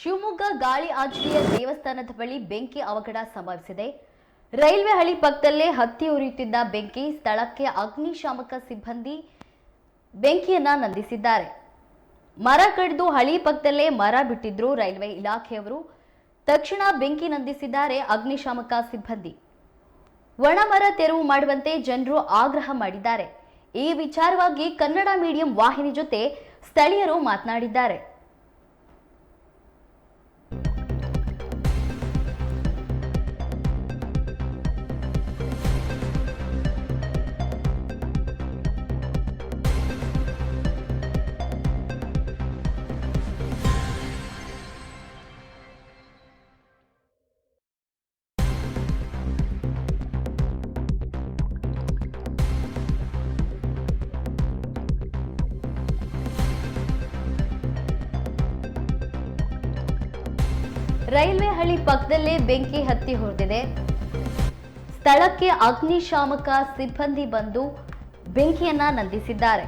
ಶಿವಮೊಗ್ಗ ಗಾಳಿ ಆಂಜನೇಯ ದೇವಸ್ಥಾನದ ಬಳಿ ಬೆಂಕಿ ಅವಘಡ ಸಂಭವಿಸಿದೆ. ರೈಲ್ವೆ ಹಳಿ ಪಕ್ಕದಲ್ಲೇ ಹತ್ತಿ ಉರಿಯುತ್ತಿದ್ದ ಬೆಂಕಿ ಸ್ಥಳಕ್ಕೆ ಅಗ್ನಿಶಾಮಕ ಸಿಬ್ಬಂದಿ ಬೆಂಕಿಯನ್ನ ನಂದಿಸಿದ್ದಾರೆ. ಮರ ಕಡಿದು ಹಳಿ ಪಕ್ಕದಲ್ಲೇ ಮರ ಬಿಟ್ಟಿದ್ರು ರೈಲ್ವೆ ಇಲಾಖೆಯವರು. ತಕ್ಷಣ ಬೆಂಕಿ ನಂದಿಸಿದ್ದಾರೆ ಅಗ್ನಿಶಾಮಕ ಸಿಬ್ಬಂದಿ. ಒಣಮರ ತೆರವು ಮಾಡುವಂತೆ ಜನರು ಆಗ್ರಹ ಮಾಡಿದ್ದಾರೆ. ಈ ವಿಚಾರವಾಗಿ ಕನ್ನಡ ಮೀಡಿಯಂ ವಾಹಿನಿ ಜೊತೆ ಸ್ಥಳೀಯರು ಮಾತನಾಡಿದ್ದಾರೆ. ರೈಲ್ವೆ ಹಳಿ ಪಕ್ಕದಲ್ಲೇ ಬೆಂಕಿ ಹತ್ತಿ ಹೊಡೆದಿದೆ. ಸ್ಥಳಕ್ಕೆ ಅಗ್ನಿಶಾಮಕ ಸಿಬ್ಬಂದಿ ಬಂದು ಬೆಂಕಿಯನ್ನ ನಂದಿಸಿದ್ದಾರೆ.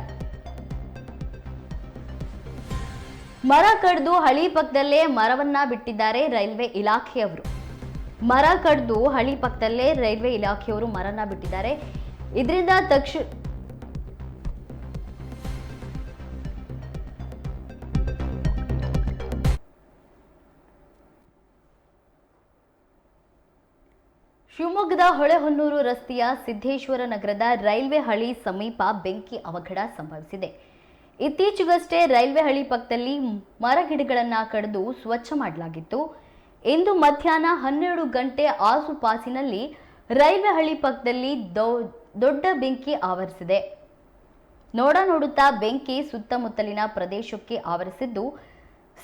ಮರ ಕಡ್ದು ಹಳಿ ಪಕ್ಕದಲ್ಲೇ ಮರವನ್ನ ಬಿಟ್ಟಿದ್ದಾರೆ ರೈಲ್ವೆ ಇಲಾಖೆಯವರು. ಮರ ಕಡ್ದು ಹಳಿ ಪಕ್ಕದಲ್ಲೇ ರೈಲ್ವೆ ಇಲಾಖೆಯವರು ಮರನ ಬಿಟ್ಟಿದ್ದಾರೆ. ಇದರಿಂದ ತಕ್ಷಣ ಶಿವಮೊಗ್ಗದ ಹೊಳೆಹೊನ್ನೂರು ರಸ್ತೆಯ ಸಿದ್ದೇಶ್ವರ ನಗರದ ರೈಲ್ವೆ ಹಳಿ ಸಮೀಪ ಬೆಂಕಿ ಅವಘಡ ಸಂಭವಿಸಿದೆ. ಇತ್ತೀಚೆಗಷ್ಟೇ ರೈಲ್ವೆ ಹಳಿ ಪಕ್ಕದಲ್ಲಿ ಮರಗಿಡಗಳನ್ನು ಕಡಿದು ಸ್ವಚ್ಛ ಮಾಡಲಾಗಿತ್ತು. ಇಂದು ಮಧ್ಯಾಹ್ನ ಹನ್ನೆರಡು ಗಂಟೆ ಆಸುಪಾಸಿನಲ್ಲಿ ರೈಲ್ವೆ ಹಳಿ ಪಕ್ಕದಲ್ಲಿ ದೊಡ್ಡ ಬೆಂಕಿ ಆವರಿಸಿದೆ. ನೋಡ ನೋಡುತ್ತಾ ಬೆಂಕಿ ಸುತ್ತಮುತ್ತಲಿನ ಪ್ರದೇಶಕ್ಕೆ ಆವರಿಸಿದ್ದು,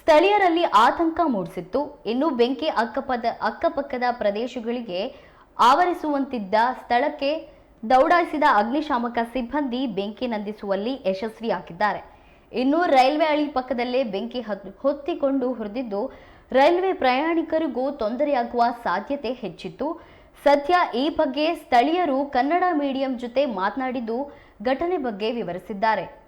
ಸ್ಥಳೀಯರಲ್ಲಿ ಆತಂಕ ಮೂಡಿಸಿತ್ತು. ಇನ್ನು ಬೆಂಕಿ ಅಕ್ಕಪದ, ಅಕ್ಕಪಕ್ಕದ ಪ್ರದೇಶಗಳಿಗೆ ಆವರಿಸುವಂತಿದ್ದ ಸ್ಥಳಕ್ಕೆ ದೌಡಾಯಿಸಿದ ಅಗ್ನಿಶಾಮಕ ಸಿಬ್ಬಂದಿ ಬೆಂಕಿ ನಂದಿಸುವಲ್ಲಿ ಯಶಸ್ವಿಯಾಗಿದ್ದಾರೆ. ಇನ್ನು ರೈಲ್ವೆ ಹಳಿ ಪಕ್ಕದಲ್ಲೇ ಬೆಂಕಿ ಹತ್- ಹೊತ್ತಿಕೊಂಡು ಹುರಿದಿದ್ದು, ರೈಲ್ವೆ ಪ್ರಯಾಣಿಕರಿಗೂ ತೊಂದರೆಯಾಗುವ ಸಾಧ್ಯತೆ ಹೆಚ್ಚಿತ್ತು. ಸದ್ಯ ಈ ಬಗ್ಗೆ ಸ್ಥಳೀಯರು ಕನ್ನಡ ಮೀಡಿಯಂ ಜೊತೆ ಮಾತನಾಡಿದ್ದು ಘಟನೆ ಬಗ್ಗೆ ವಿವರಿಸಿದ್ದಾರೆ.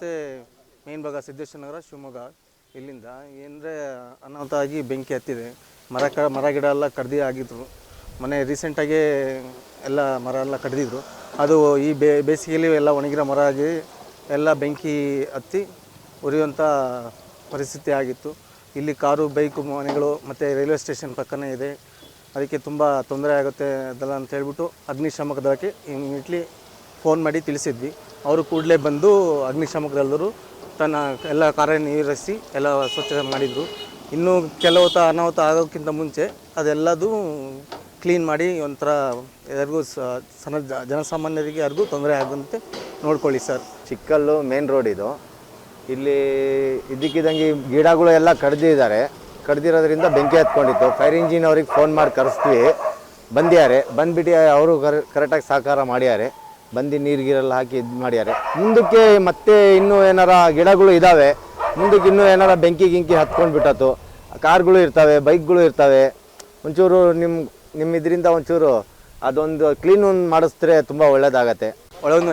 ರಸ್ತೆ ಮೇನ್ ಭಾಗ ಸಿದ್ದೇಶ್ವರ ನಗರ ಶಿವಮೊಗ್ಗ. ಇಲ್ಲಿಂದ ಏನಂದರೆ ಅನಾಹುತ ಆಗಿ ಬೆಂಕಿ ಹತ್ತಿದೆ. ಮರ ಕ, ಮರ, ಗಿಡ ಎಲ್ಲ ಕಡ್ದಿ ಆಗಿದ್ರು. ಮನೆ ರೀಸೆಂಟಾಗಿ ಎಲ್ಲ ಮರ ಎಲ್ಲ ಕಡ್ದಿದ್ರು. ಅದು ಈ ಬೇಸಿಗೆಯಲ್ಲಿ ಎಲ್ಲ ಒಣಗಿರೋ ಮರ ಆಗಿ ಎಲ್ಲ ಬೆಂಕಿ ಹತ್ತಿ ಉರಿಯುವಂಥ ಪರಿಸ್ಥಿತಿ ಆಗಿತ್ತು. ಇಲ್ಲಿ ಕಾರು, ಬೈಕು ಮನೆಗಳು ಮತ್ತು ರೈಲ್ವೆ ಸ್ಟೇಷನ್ ಪಕ್ಕನೇ ಇದೆ. ಅದಕ್ಕೆ ತುಂಬ ತೊಂದರೆ ಆಗುತ್ತೆ ಅದೆಲ್ಲ ಅಂತ ಹೇಳ್ಬಿಟ್ಟು ಅಗ್ನಿಶಾಮಕ ದಳಕ್ಕೆ ಇಮಿಡಿಯೇಟ್ಲಿ ಫೋನ್ ಮಾಡಿ ತಿಳಿಸಿದ್ವಿ. ಅವರು ಕೂಡಲೇ ಬಂದು ಅಗ್ನಿಶಾಮಕ ದಳದವರು ತನ್ನ ಎಲ್ಲ ಕಾರ್ಯನಿರ್ವಹಿಸಿ ಎಲ್ಲ ಸ್ವಚ್ಛತೆ ಮಾಡಿದರು. ಇನ್ನೂ ಕೆಲವು ತ ಅನಾಹುತ ಆಗೋಕ್ಕಿಂತ ಮುಂಚೆ ಅದೆಲ್ಲದೂ ಕ್ಲೀನ್ ಮಾಡಿ ಒಂಥರ ಯಾರಿಗೂ ಸ ಸಣ್ಣ ಜನಸಾಮಾನ್ಯರಿಗೆ ಯಾರಿಗೂ ತೊಂದರೆ ಆಗದಂತೆ ನೋಡ್ಕೊಳ್ಳಿ ಸರ್. ಚಿಕ್ಕಲ್ಲು ಮೇನ್ ರೋಡ್ ಇದು. ಇಲ್ಲಿ ಇದ್ದಕ್ಕಿದ್ದಂಗೆ ಈ ಗಿಡಗಳು ಎಲ್ಲ ಕಡ್ದಿದ್ದಾರೆ. ಕಡ್ದಿರೋದ್ರಿಂದ ಬೆಂಕಿ ಹತ್ಕೊಂಡಿತ್ತು. ಫೈರ್ ಇಂಜಿನ್ ಅವ್ರಿಗೆ ಫೋನ್ ಮಾಡಿ ಕರೆಸ್ತೀವಿ. ಬಂದಿದ್ದಾರೆ ಬಂದ್ಬಿಟ್ಟು ಅವರು ಕರೆಕ್ಟಾಗಿ ಸಹಕಾರ ಮಾಡ್ಯಾರೆ. ಬಂದು ನೀರಿಗಿರೆಲ್ಲ ಹಾಕಿ ಇದು ಮಾಡ್ಯಾರೆ. ಮುಂದಕ್ಕೆ ಮತ್ತೆ ಇನ್ನೂ ಏನಾರ ಗಿಡಗಳು ಇದ್ದಾವೆ ಮುಂದಕ್ಕೆ ಇನ್ನೂ ಏನಾರ ಬೆಂಕಿ ಗಿಂಕಿ ಹತ್ಕೊಂಡು ಬಿಟ್ಟತು ಕಾರ್ಗಳು ಇರ್ತವೆ, ಬೈಕ್ಗಳು ಇರ್ತವೆ. ಒಂಚೂರು ನಿಮ್ಮ ನಿಮ್ಮ ಇದರಿಂದ ಒಂಚೂರು ಅದೊಂದು ಕ್ಲೀನ್ ಮಾಡಿಸಿದ್ರೆ ತುಂಬ ಒಳ್ಳೆಯದಾಗತ್ತೆ ಒಳಗೊಂದು